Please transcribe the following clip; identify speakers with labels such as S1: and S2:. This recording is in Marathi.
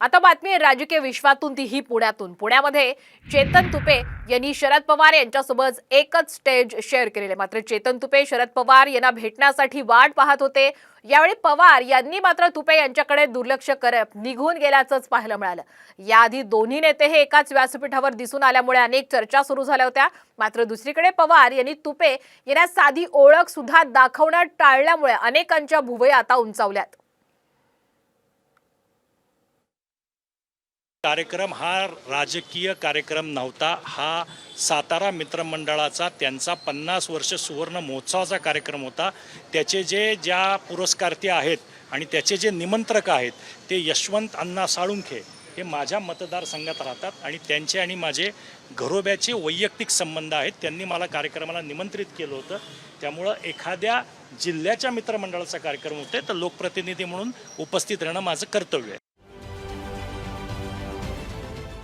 S1: आता बातमी राजकीय विश्वातून ती ही पुण्यातून. पुण्यामध्ये चेतन तुपे यांनी शरद पवार यांच्यासोबत एकच स्टेज शेअर केलेले. मात्र चेतन तुपे शरद पवार यांना भेटण्यासाठी वाट पाहत होते. यावेळी पवार यांनी मात्र तुपे यांच्याकडे दुर्लक्ष करत निघून गेल्याचंच पाहायला मिळालं. याआधी दोन्ही नेते हे एकाच व्यासपीठावर दिसून आल्यामुळे अनेक चर्चा सुरू झाल्या होत्या. मात्र दुसरीकडे पवार यांनी तुपे यांना साधी ओळख सुद्धा दाखवण्यात टाळल्यामुळे अनेकांच्या भुवया आता उंचावल्यात.
S2: कार्यक्रम हा राजकीय कार्यक्रम नव्हता. हा सातारा मित्रमंडळाचा त्यांचा पन्नास वर्ष सुवर्ण महोत्सवाचा कार्यक्रम होता. त्याचे जे ज्या पुरस्कार्थी आहेत आणि त्याचे जे निमंत्रक आहेत ते यशवंत अण्णा साळुंखे हे माझ्या मतदारसंघात राहतात आणि त्यांचे आणि माझे घरोब्याचे वैयक्तिक संबंध आहेत. त्यांनी मला कार्यक्रमाला निमंत्रित केलं होतं. त्यामुळं एखाद्या जिल्ह्याच्या मित्रमंडळाचा कार्यक्रम होते तर लोकप्रतिनिधी म्हणून उपस्थित राहणं माझं कर्तव्य आहे.